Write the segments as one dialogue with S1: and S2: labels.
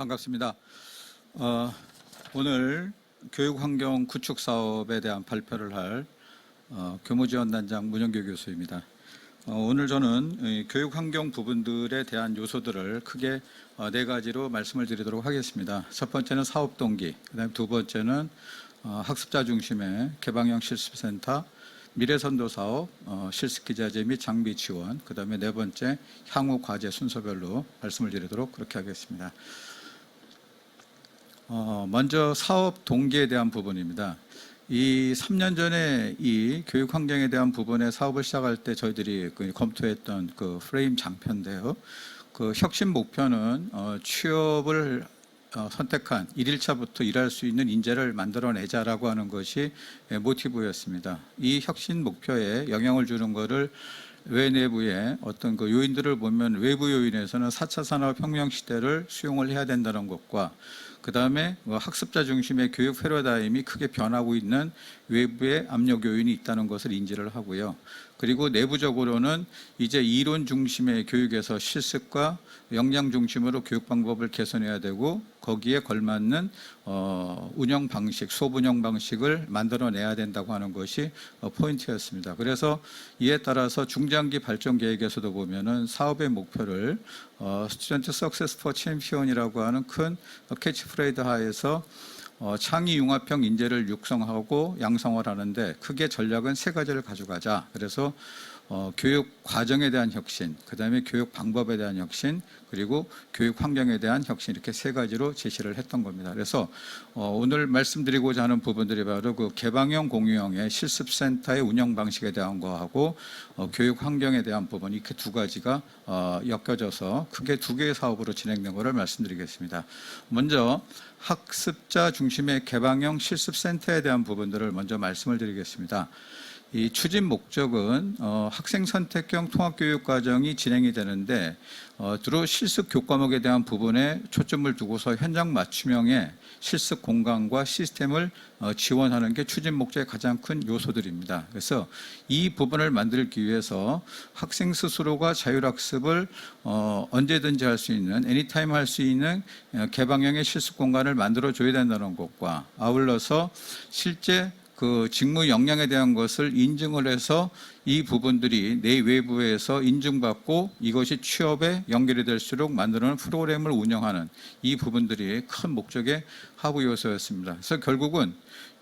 S1: 반갑습니다. 어, 오늘 교육환경 구축 사업에 대한 발표를 할 어, 교무지원단장 문영교 교수입니다. 어, 오늘 저는 이 교육환경 부분들에 대한 요소들을 크게 어, 네 가지로 말씀을 드리도록 하겠습니다. 첫 번째는 사업 동기, 그다음 두 번째는 어, 학습자 중심의 개방형 실습센터, 미래선도 사업, 어, 실습 기자재 및 장비 지원, 그 다음에 네 번째 향후 과제 순서별로 말씀을 드리도록 그렇게 하겠습니다. 어, 먼저 사업 동기에 대한 부분입니다. 이 3년 전에 이 교육 환경에 대한 부분의 사업을 시작할 때 저희들이 그 검토했던 그 프레임 장표인데요. 그 혁신 목표는 어, 취업을 어, 선택한 1일차부터 일할 수 있는 인재를 만들어내자라고 하는 것이 예, 모티브였습니다. 이 혁신 목표에 영향을 주는 것을 외 내부의 어떤 그 요인들을 보면 외부 요인에서는 4차 산업혁명 시대를 수용을 해야 된다는 것과 그 다음에 학습자 중심의 교육 패러다임이 크게 변하고 있는 외부의 압력 요인이 있다는 것을 인지를 하고요. 그리고 내부적으로는 이제 이론 중심의 교육에서 실습과 역량 중심으로 교육 방법을 개선해야 되고 거기에 걸맞는 어, 운영 방식, 운영 방식을 만들어내야 된다고 하는 것이 어, 포인트였습니다. 그래서 이에 따라서 중장기 발전 계획에서도 보면은 사업의 목표를 어, 스튜던트 석세스 포 챔피언이라고 하는 큰 캐치프레이드 하에서 어, 창의 융합형 인재를 육성하고 양성을 하는데 크게 전략은 세 가지를 가져가자. 그래서 어, 교육 과정에 대한 혁신, 그 다음에 교육 방법에 대한 혁신, 그리고 교육 환경에 대한 혁신 이렇게 세 가지로 제시를 했던 겁니다. 그래서 어, 오늘 말씀드리고자 하는 부분들이 바로 그 개방형 공유형의 실습센터의 운영 방식에 대한 거하고 어, 교육 환경에 대한 부분 이렇게 두 가지가 어, 엮여져서 크게 두 개의 사업으로 진행된 것을 말씀드리겠습니다. 먼저 학습자 중심의 개방형 실습센터에 대한 부분들을 먼저 말씀을 드리겠습니다. 이 추진 목적은 어, 학생 선택형 통합교육 과정이 진행이 되는데 어, 주로 실습 교과목에 대한 부분에 초점을 두고서 현장 맞춤형의 실습 공간과 시스템을 어, 지원하는 게 추진 목적의 가장 큰 요소들입니다. 그래서 이 부분을 만들기 위해서 학생 스스로가 자율학습을 어, 언제든지 할 수 있는 애니타임 할 수 있는 어, 개방형의 실습 공간을 만들어 줘야 된다는 것과 아울러서 실제 그 직무 역량에 대한 것을 인증을 해서 이 부분들이 내 외부에서 인증받고 이것이 취업에 연결이 될수록 만드는 프로그램을 운영하는 이 부분들이 큰 목적의 하부 요소였습니다. 그래서 결국은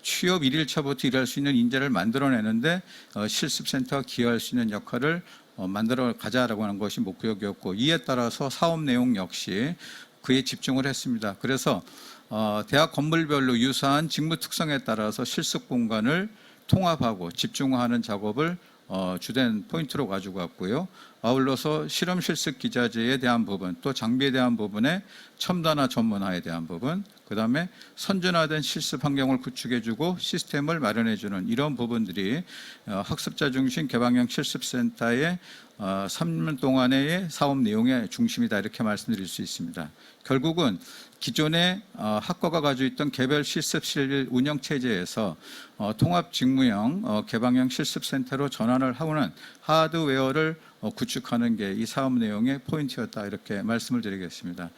S1: 취업 1일차부터 일할 수 있는 인재를 만들어내는데 어, 실습센터가 기여할 수 있는 역할을 어, 만들어 가자라고 하는 것이 목표였고 이에 따라서 사업 내용 역시 그에 집중을 했습니다. 그래서 어, 대학 건물별로 유사한 직무 특성에 따라서 실습 공간을 통합하고 집중하는 작업을 어, 주된 포인트로 가지고 왔고요. 아울러서 실험 실습 기자재에 대한 부분, 또 장비에 대한 부분에 첨단화 전문화에 대한 부분, 그 다음에 선진화된 실습 환경을 구축해주고 시스템을 마련해주는 이런 부분들이 어, 학습자 중심 개방형 실습센터의 어, 3년 동안의 사업 내용의 중심이다 이렇게 말씀드릴 수 있습니다. 결국은 기존의 어, 학과가 가지고 있던 개별 실습실 운영 체제에서 어, 통합 직무형 어, 개방형 실습센터로 전환을 하고는 하드웨어를 어, 구축하는 게 이 사업 내용의 포인트였다 이렇게 말씀을 드리겠습니다.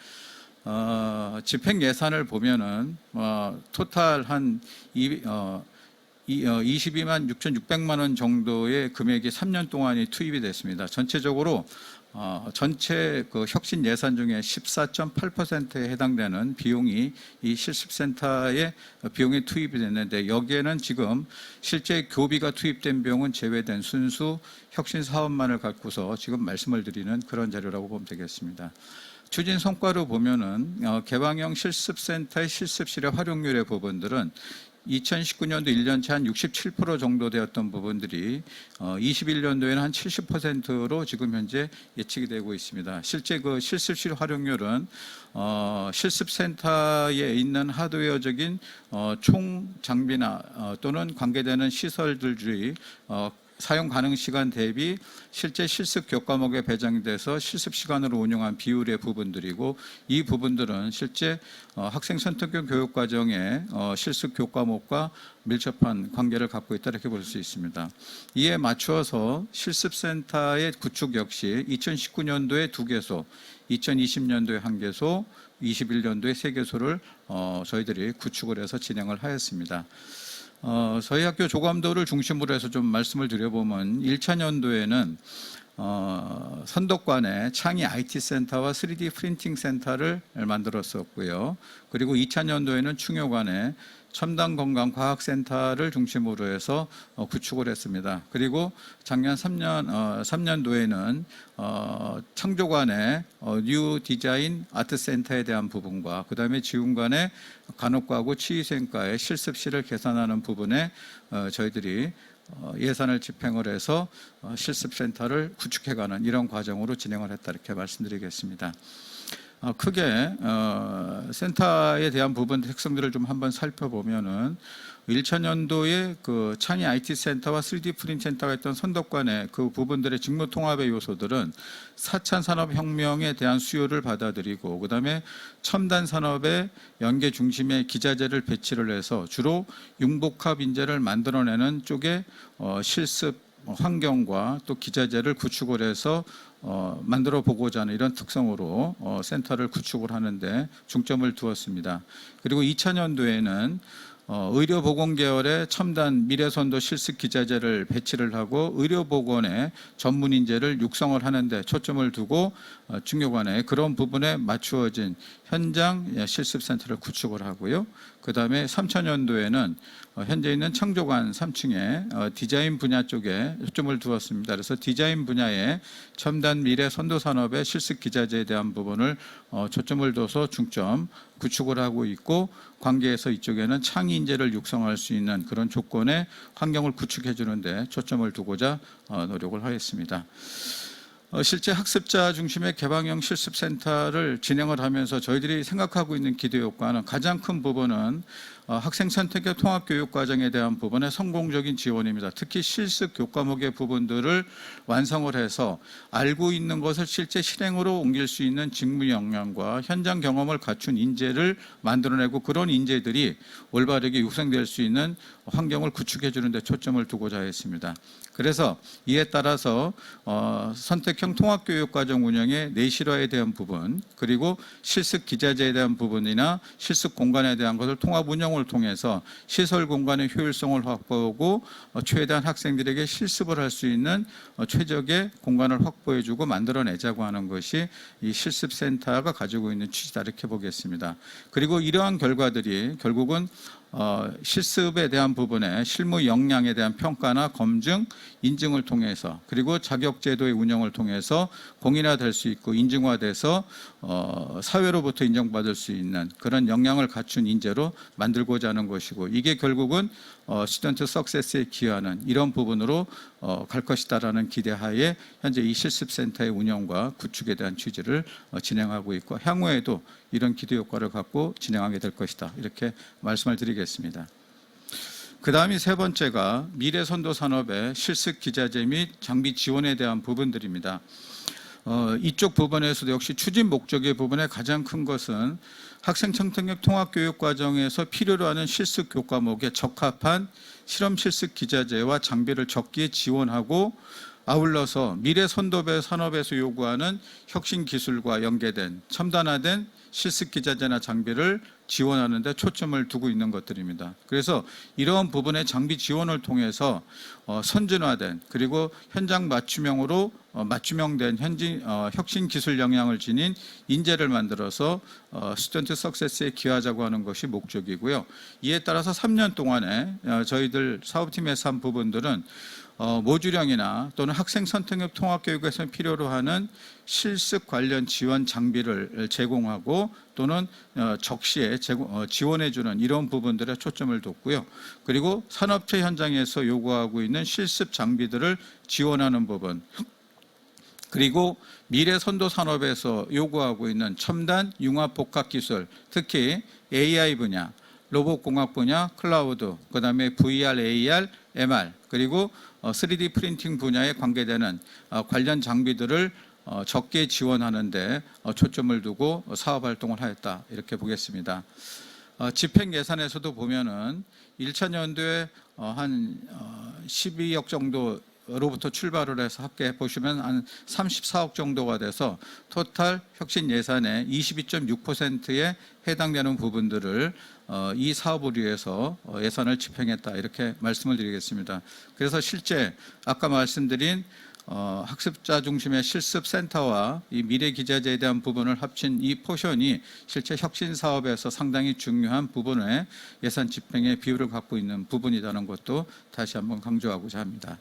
S1: 어, 집행 예산을 보면은 어, 토탈 한 이, 어, 이, 어, 22만 6,600만 원 정도의 금액이 3년 동안이 투입이 됐습니다. 전체적으로 어, 전체 그 혁신 예산 중에 14.8%에 해당되는 비용이 이 실습센터에 비용이 투입이 됐는데 여기에는 지금 실제 교비가 투입된 비용은 제외된 순수 혁신 사업만을 갖고서 지금 말씀을 드리는 그런 자료라고 보면 되겠습니다. 추진 성과로 보면은 어, 개방형 실습센터의 실습실의 활용률의 부분들은 2019년도 1년차 한67% 정도 되었던 부분들이 어, 21년도에는 한 70%로 지금 현재 예측이 되고 있습니다. 실제 그 실습실 활용률은 어, 실습센터에 있는 하드웨어적인 어, 총 장비나 어, 또는 관계되는 시설들이 어, 사용 가능 시간 대비 실제 실습 교과목에 배정돼서 실습 시간으로 운영한 비율의 부분들이고 이 부분들은 실제 어, 학생 선택형 교육 과정의 어, 실습 교과목과 밀접한 관계를 갖고 있다 이렇게 볼 수 있습니다. 이에 맞추어서 실습센터의 구축 역시 2019년도에 두 개소, 2020년도에 한 개소, 21년도에 세 개소를 어, 저희들이 구축을 해서 진행을 하였습니다. 어, 저희 학교 조감도를 중심으로 해서 좀 말씀을 드려보면 1차 년도에는 어, 선덕관에 창의 IT 센터와 3D 프린팅 센터를 만들었었고요. 그리고 2차년도에는 충효관에 첨단 건강 과학 센터를 중심으로 해서 어, 구축을 했습니다. 그리고 작년 3년 어, 3년도에는 어, 창조관의 어, 뉴 디자인 아트 센터에 대한 부분과 그다음에 지훈관의 간혹과고 치의생과의 실습실을 개선하는 부분에 어, 저희들이 어, 예산을 집행을 해서 어, 실습센터를 구축해가는 이런 과정으로 진행을 했다 이렇게 말씀드리겠습니다. 어, 크게 어, 센터에 대한 부분 특성들을 좀 한번 살펴보면은 1차년도에 그 창의 IT 센터와 3D 프린트 센터가 있던 선덕관의 그 부분들의 직무 통합의 요소들은 4차 산업 혁명에 대한 수요를 받아들이고 그다음에 첨단 산업의 연계 중심의 기자재를 배치를 해서 주로 융복합 인재를 만들어내는 쪽에 어, 실습 환경과 또 기자재를 구축을 해서 어, 만들어 보고자 하는 이런 특성으로 어, 센터를 구축을 하는데 중점을 두었습니다. 그리고 2000년도에는 어, 의료보건 계열의 첨단 미래선도 실습 기자재를 배치를 하고 의료보건의 전문 인재를 육성을 하는데 초점을 두고 어, 중요관에 그런 부분에 맞추어진 현장 실습 센터를 구축을 하고요. 그 다음에 3차년도에는 어, 현재 있는 창조관 3층에 어, 디자인 분야 쪽에 초점을 두었습니다. 그래서 디자인 분야의 첨단 미래 선도 산업의 실습 기자재에 대한 부분을 어, 초점을 둬서 중점 구축을 하고 있고 관계에서 이쪽에는 창의 인재를 육성할 수 있는 그런 조건의 환경을 구축해 주는데 초점을 두고자 어, 노력을 하겠습니다. 어, 실제 학습자 중심의 개방형 실습센터를 진행을 하면서 저희들이 생각하고 있는 기대 효과는 가장 큰 부분은 어, 학생 선택의 통합 교육 과정에 대한 부분의 성공적인 지원입니다. 특히 실습 교과목의 부분들을 완성을 해서 알고 있는 것을 실제 실행으로 옮길 수 있는 직무 역량과 현장 경험을 갖춘 인재를 만들어내고 그런 인재들이 올바르게 육성될 수 있는 환경을 구축해 주는 데 초점을 두고자 했습니다. 그래서 이에 따라서 어, 선택형 통합 교육 과정 운영의 내실화에 대한 부분 그리고 실습 기자재에 대한 부분이나 실습 공간에 대한 것을 통합 운영을 통해서 시설 공간의 효율성을 확보하고 어, 최대한 학생들에게 실습을 할 수 있는 어, 최적의 공간을 확보해주고 만들어내자고 하는 것이 이 실습센터가 가지고 있는 취지다 이렇게 보겠습니다. 그리고 이러한 결과들이 결국은 어, 실습에 대한 부분에 실무 역량에 대한 평가나 검증, 인증을 통해서 그리고 자격제도의 운영을 통해서 공인화될 수 있고 인증화돼서 어, 사회로부터 인정받을 수 있는 그런 역량을 갖춘 인재로 만들고자 하는 것이고 이게 결국은 어, 스튜던트 석세스에 기여하는 이런 부분으로 어, 갈 것이다라는 기대하에 현재 이 실습센터의 운영과 구축에 대한 취지를 어, 진행하고 있고 향후에도 이런 기대 효과를 갖고 진행하게 될 것이다 이렇게 말씀을 드리겠습니다. 그 다음이 세 번째가 미래 선도 산업의 실습 기자재 및 장비 지원에 대한 부분들입니다. 어, 이쪽 부분에서도 역시 추진 목적의 부분에 가장 큰 것은 학생 청통역 통합 교육 과정에서 필요로 하는 실습 교과목에 적합한 실험 실습 기자재와 장비를 적기에 지원하고 아울러서 미래 선도배 산업에서 요구하는 혁신 기술과 연계된 첨단화된 실습 기자재나 장비를 지원하는 데 초점을 두고 있는 것들입니다. 그래서 이러한 부분의 장비 지원을 통해서 어, 선진화된 그리고 현장 맞춤형으로 어, 맞춤형된 현지 어, 혁신 기술 역량을 지닌 인재를 만들어서 어, 스튜던트 석세스에 기여하자고 하는 것이 목적이고요. 이에 따라서 3년 동안에 어, 저희들 사업팀에서 한 부분들은 어, 모듈형이나 또는 학생 선택형 통합교육에서 필요로 하는 실습 관련 지원 장비를 제공하고 또는 어, 적시에 제공, 어, 지원해주는 이런 부분들에 초점을 뒀고요. 그리고 산업체 현장에서 요구하고 있는 실습 장비들을 지원하는 부분. 그리고 미래 선도 산업에서 요구하고 있는 첨단 융합 복합 기술, 특히 AI 분야, 로봇 공학 분야, 클라우드, 그 다음에 VR, AR, MR, 그리고 3D 프린팅 분야에 관계되는 어, 관련 장비들을 어, 적게 지원하는데 어, 초점을 두고 사업 활동을 하였다 이렇게 보겠습니다. 집행 예산에서도 보면은 1차 년도에 한 12억 정도 로부터 출발을 해서 합계 보시면 한 34억 정도가 돼서 토탈 혁신 예산의 22.6%에 해당되는 부분들을 어, 이 사업을 위해서 어, 예산을 집행했다 이렇게 말씀을 드리겠습니다. 그래서 실제 아까 말씀드린 어, 학습자 중심의 실습 센터와 이 미래 기자재에 대한 부분을 합친 이 포션이 실제 혁신 사업에서 상당히 중요한 부분의 예산 집행의 비율을 갖고 있는 부분이라는 것도 다시 한번 강조하고자 합니다.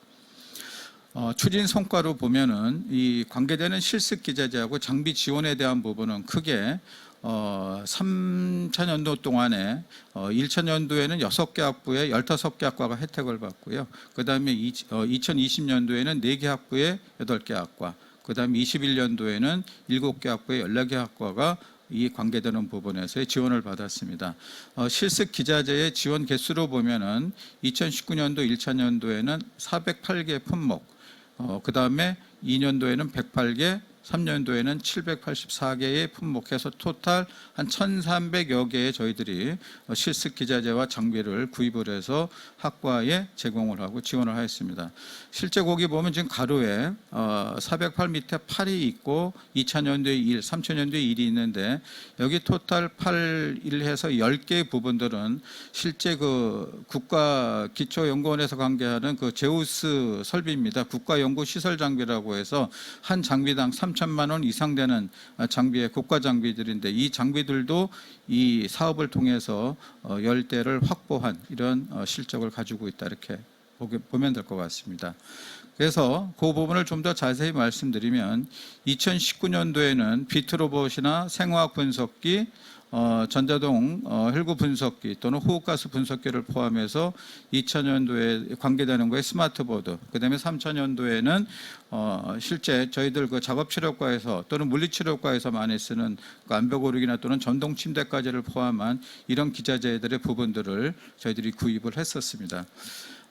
S1: 어, 추진 성과로 보면은 이 관계되는 실습 기자재하고 장비 지원에 대한 부분은 크게 어, 3차 년도 동안에 어, 1차 년도에는 6개 학부에 15개 학과가 혜택을 받고요. 그 다음에 이, 어, 2020년도에는 4개 학부에 8개 학과, 그 다음에 21년도에는 7개 학부에 14개 학과가 이 관계되는 부분에서의 지원을 받았습니다. 어, 실습 기자재의 지원 개수로 보면은 2019년도 1차 년도에는 408개 품목, 어, 그 다음에 2년도에는 108개, 3년도에는 784개의 품목해서 토탈 한 1,300여 개의 저희들이 어, 실습 기자재와 장비를 구입을 해서 학과에 제공을 하고 지원을 하였습니다. 실제 거기 보면 지금 가로에 어, 408 밑에 8이 있고 2차년도에 1, 3차년도에 1이 있는데 여기 토탈 8, 1 해서 10개의 부분들은 실제 그 국가 기초연구원에서 관계하는 그 제우스 설비입니다. 국가연구시설 장비라고 해서 한 장비당 3 천만 원 이상 되는 장비의 국가 장비들인데 이 장비들도 이 사업을 통해서 어, 10대를 확보한 이런 어, 실적을 가지고 있다 이렇게 보면 될 것 같습니다. 그래서 그 부분을 좀 더 자세히 말씀드리면 2019년도에는 비트로봇이나 생화학 분석기, 어, 전자동 어, 혈구 분석기 또는 호흡가스 분석기를 포함해서 2000년도에 관계되는 거에 스마트보드, 그다음에 3000년도에는 어, 실제 저희들 그 작업치료과에서 또는 물리치료과에서 많이 쓰는 그 암벽오르기나 또는 전동 침대까지를 포함한 이런 기자재들의 부분들을 저희들이 구입을 했었습니다.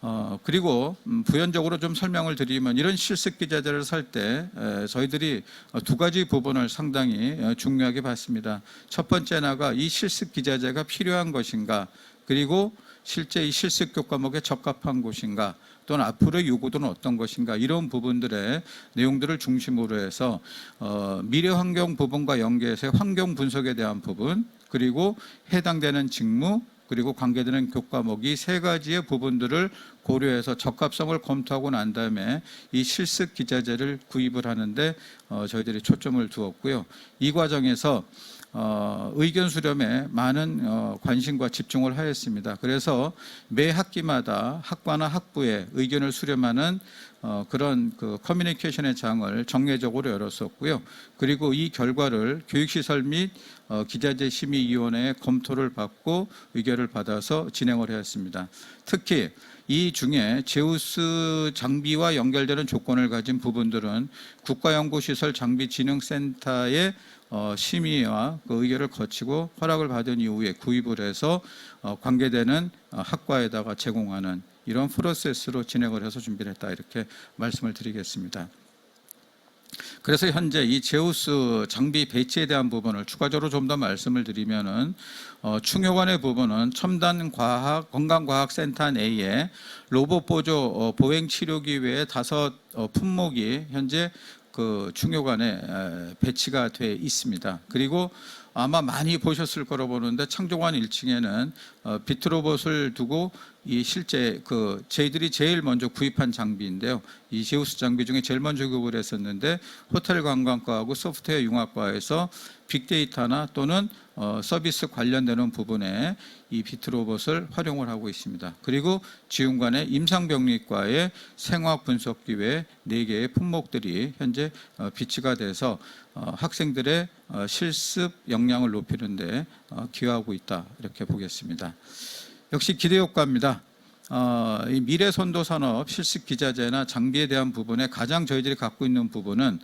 S1: 어, 그리고 음, 부연적으로 좀 설명을 드리면 이런 실습 기자재를 살 때 저희들이 어, 두 가지 부분을 상당히 어, 중요하게 봤습니다. 첫 번째 나가 이 실습 기자재가 필요한 것인가? 그리고 실제 이 실습 교과목에 적합한 곳인가? 또는 앞으로의 요구도는 어떤 것인가? 이런 부분들의 내용들을 중심으로 해서 어, 미래 환경 부분과 연계해서 환경 분석에 대한 부분 그리고 해당되는 직무 그리고 관계되는 교과목이 세 가지의 부분들을 고려해서 적합성을 검토하고 난 다음에 이 실습 기자재를 구입을 하는데 어, 저희들이 초점을 두었고요. 이 과정에서 어, 의견 수렴에 많은 어, 관심과 집중을 하였습니다. 그래서 매 학기마다 학과나 학부에 의견을 수렴하는 어, 그런 그 커뮤니케이션의 장을 정례적으로 열었었고요. 그리고 이 결과를 교육시설 및 어, 기자재 심의위원회의 검토를 받고 의견을 받아서 진행을 하였습니다. 특히 이 중에 제우스 장비와 연결되는 조건을 가진 부분들은 국가연구시설 장비진흥센터의 어, 심의와 그 의결을 거치고 허락을 받은 이후에 구입을 해서 어, 관계되는 어, 학과에다가 제공하는 이런 프로세스로 진행을 해서 준비를 했다 이렇게 말씀을 드리겠습니다. 그래서 현재 이 제우스 장비 배치에 대한 부분을 추가적으로 좀 더 말씀을 드리면은 어, 충효관의 부분은 첨단 과학 건강과학센터 내에 로봇 보조 어, 보행 치료기 외에 다섯 어, 품목이 현재 그 충효관에 에, 배치가 돼 있습니다. 그리고 아마 많이 보셨을 거로 보는데 창조관 1층에는 어, 비트로봇을 두고 이 실제 그 저희들이 제일 먼저 구입한 장비인데요. 이 제우스 장비 중에 제일 먼저 구입을 했었는데 호텔 관광과하고 소프트웨어 융합과에서 빅데이터나 또는 어, 서비스 관련되는 부분에 이 비트로봇을 활용을 하고 있습니다. 그리고 지훈관의 임상병리과의 생화학 분석기 외네 개의 품목들이 현재 어, 비치가 돼서 어, 학생들의 어, 실습 역량을 높이는데 어, 기여하고 있다 이렇게 보겠습니다. 역시 기대 효과입니다. 어, 이 미래 선도 산업 실습 기자재나 장비에 대한 부분에 가장 저희들이 갖고 있는 부분은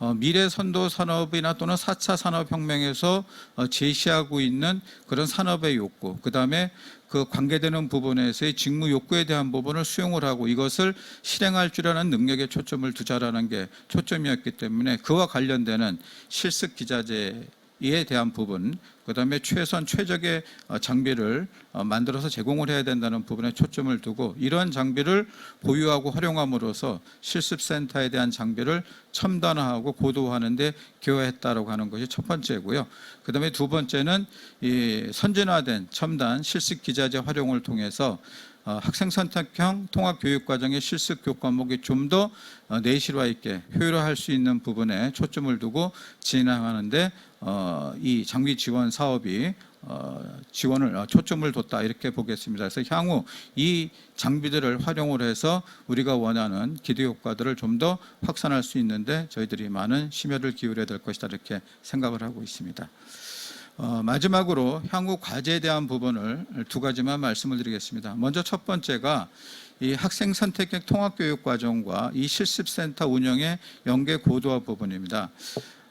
S1: 어, 미래 선도 산업이나 또는 4차 산업 혁명에서 어, 제시하고 있는 그런 산업의 욕구, 그 다음에 그 관계되는 부분에서의 직무 욕구에 대한 부분을 수용을 하고 이것을 실행할 줄 아는 능력에 초점을 두자라는 게 초점이었기 때문에 그와 관련되는 실습 기자재 이에 대한 부분, 그 다음에 최선 최적의 어, 장비를 어, 만들어서 제공을 해야 된다는 부분에 초점을 두고 이러한 장비를 보유하고 활용함으로써 실습센터에 대한 장비를 첨단화하고 고도화하는데 기여했다라고 하는 것이 첫 번째고요. 그 다음에 두 번째는 이 선진화된 첨단 실습 기자재 활용을 통해서 어, 학생 선택형 통합 교육 과정의 실습 교 과목이 좀 더 내실화 있게 효율화할 수 있는 부분에 초점을 두고 진행하는데 어, 이 장비 지원 사업이 어, 지원을 어, 초점을 뒀다 이렇게 보겠습니다. 그래서 향후 이 장비들을 활용을 해서 우리가 원하는 기대 효과들을 좀 더 확산할 수 있는데 저희들이 많은 심혈을 기울여야 될 것이다 이렇게 생각을 하고 있습니다. 어, 마지막으로 향후 과제에 대한 부분을 두 가지만 말씀을 드리겠습니다. 먼저 첫 번째가 이 학생 선택형 통합교육 과정과 이 실습센터 운영의 연계 고도화 부분입니다.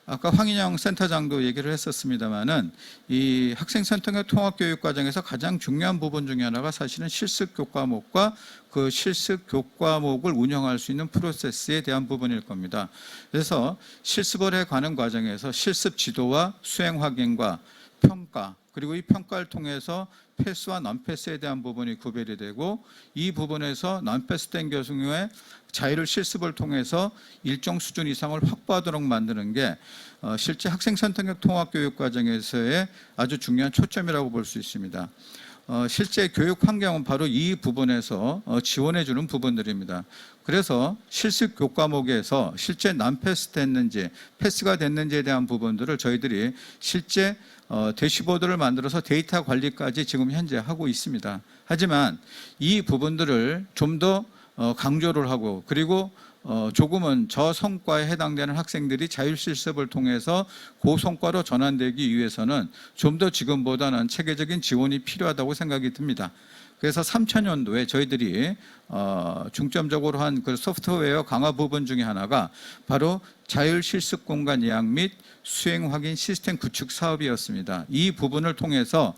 S1: 아까 황인영 센터장도 얘기를 했었습니다만은 이 학생 선택형 통합 교육 과정에서 가장 중요한 부분 중에 하나가 사실은 실습 교과목과 그 실습 교과목을 운영할 수 있는 프로세스에 대한 부분일 겁니다. 그래서 실습을 해 가는 과정에서 실습 지도와 수행 확인과 평가 그리고 이 평가를 통해서 패스와 non-패스에 대한 부분이 구별이 되고 이 부분에서 non-패스된 교수의 자유를 실습을 통해서 일정 수준 이상을 확보하도록 만드는 게 어, 실제 학생 선택형 통합 교육 과정에서의 아주 중요한 초점이라고 볼 수 있습니다. 어, 실제 교육 환경은 바로 이 부분에서 어, 지원해 주는 부분들입니다. 그래서 실습 교과목에서 실제 난패스 됐는지 패스가 됐는지에 대한 부분들을 저희들이 실제 어, 대시보드를 만들어서 데이터 관리까지 지금 현재 하고 있습니다. 하지만 이 부분들을 좀더 강조를 하고 그리고 어, 조금은 저 성과에 해당되는 학생들이 자율 실습을 통해서 고 성과로 전환되기 위해서는 좀 더 지금보다는 체계적인 지원이 필요하다고 생각이 듭니다. 그래서 3천년도에 저희들이 어, 중점적으로 한 그 소프트웨어 강화 부분 중에 하나가 바로 자율 실습 공간 예약 및 수행 확인 시스템 구축 사업이었습니다. 이 부분을 통해서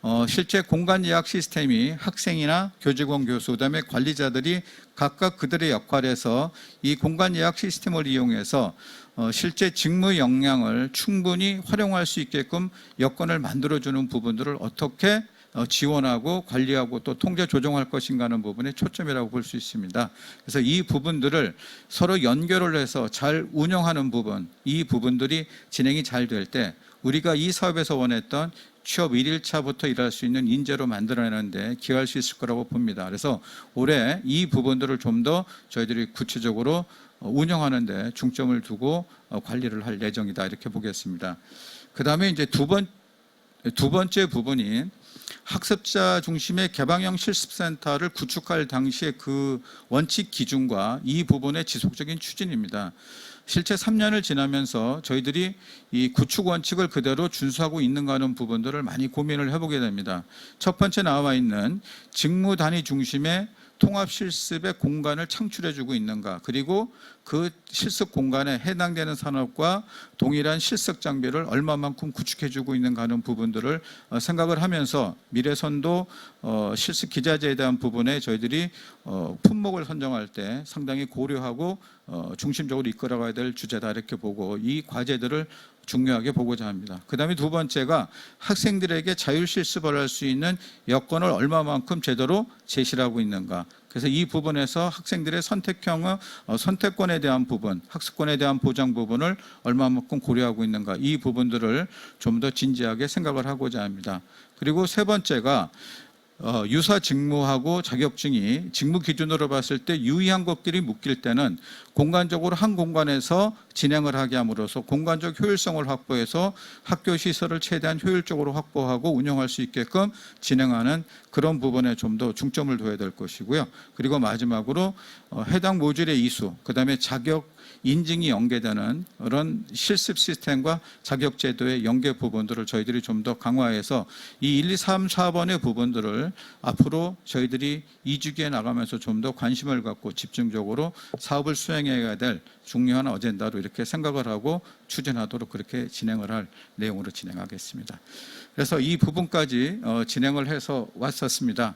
S1: 어, 실제 공간 예약 시스템이 학생이나 교직원 교수 그다음에 관리자들이 각각 그들의 역할에서 이 공간 예약 시스템을 이용해서 어, 실제 직무 역량을 충분히 활용할 수 있게끔 여건을 만들어주는 부분들을 어떻게 어, 지원하고 관리하고 또 통제 조정할 것인가 하는 부분에 초점이라고 볼 수 있습니다. 그래서 이 부분들을 서로 연결을 해서 잘 운영하는 부분, 이 부분들이 진행이 잘 될 때 우리가 이 사업에서 원했던 취업 1일차부터 일할 수 있는 인재로 만들어내는데 기여할 수 있을 거라고 봅니다. 그래서 올해 이 부분들을 좀 더 저희들이 구체적으로 어, 운영하는데 중점을 두고 어, 관리를 할 예정이다 이렇게 보겠습니다. 그 다음에 이제 두 번, 두 번째 부분인 학습자 중심의 개방형 실습센터를 구축할 당시의 그 원칙 기준과 이 부분의 지속적인 추진입니다. 실제 3년을 지나면서 저희들이 이 구축 원칙을 그대로 준수하고 있는가 하는 부분들을 많이 고민을 해보게 됩니다. 첫 번째 나와 있는 직무 단위 중심의 통합 실습의 공간을 창출해주고 있는가 그리고 그 실습 공간에 해당되는 산업과 동일한 실습 장비를 얼마만큼 구축해주고 있는가 하는 부분들을 어, 생각을 하면서 미래선도 어, 실습 기자재에 대한 부분에 저희들이 어, 품목을 선정할 때 상당히 고려하고 중심적으로 이끌어가야 될 주제다 이렇게 보고 이 과제들을 중요하게 보고자 합니다. 그 다음에 두 번째가 학생들에게 자율 실습을 할 수 있는 여건을 얼마만큼 제대로 제시를 하고 있는가. 그래서 이 부분에서 학생들의 선택형의 어, 선택권에 대한 부분, 학습권에 대한 보장 부분을 얼마만큼 고려하고 있는가. 이 부분들을 좀 더 진지하게 생각을 하고자 합니다. 그리고 세 번째가 어, 유사 직무하고 자격증이 직무 기준으로 봤을 때 유의한 것끼리 묶일 때는 공간적으로 한 공간에서 진행을 하게 함으로써 공간적 효율성을 확보해서 학교 시설을 최대한 효율적으로 확보하고 운영할 수 있게끔 진행하는 그런 부분에 좀 더 중점을 둬야 될 것이고요. 그리고 마지막으로 어, 해당 모듈의 이수, 그 다음에 자격 인증이 연계되는 그런 실습 시스템과 자격 제도의 연계 부분들을 저희들이 좀 더 강화해서 이 1, 2, 3, 4번의 부분들을 앞으로 저희들이 2주기에 나가면서 좀 더 관심을 갖고 집중적으로 사업을 수행해야 될 중요한 어젠다로 이렇게 생각을 하고 추진하도록 그렇게 진행을 할 내용으로 진행하겠습니다. 그래서 이 부분까지 어, 진행을 해서 왔었습니다.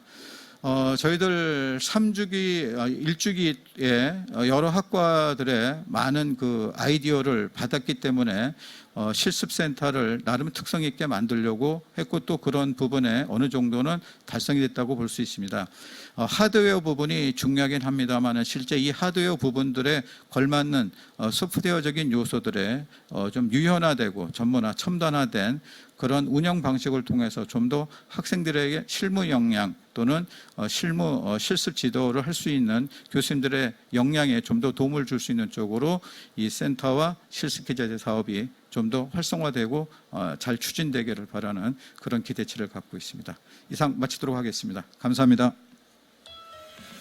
S1: 어, 저희들 3주기, 어, 1주기에 어, 여러 학과들의 많은 그 아이디어를 받았기 때문에 어, 실습센터를 나름 특성 있게 만들려고 했고 또 그런 부분에 어느 정도는 달성이 됐다고 볼 수 있습니다. 어, 하드웨어 부분이 중요하긴 합니다만 실제 이 하드웨어 부분들에 걸맞는 어, 소프트웨어적인 요소들에 어, 좀 유연화되고 전문화, 첨단화된 그런 운영 방식을 통해서 좀 더 학생들에게 실무 역량 또는 어, 실무 어, 실습 지도를 할 수 있는 교수님들의 역량에 좀 더 도움을 줄 수 있는 쪽으로 이 센터와 실습 기자재 사업이 좀 더 활성화되고 어, 잘 추진되기를 바라는 그런 기대치를 갖고 있습니다. 이상 마치도록 하겠습니다. 감사합니다.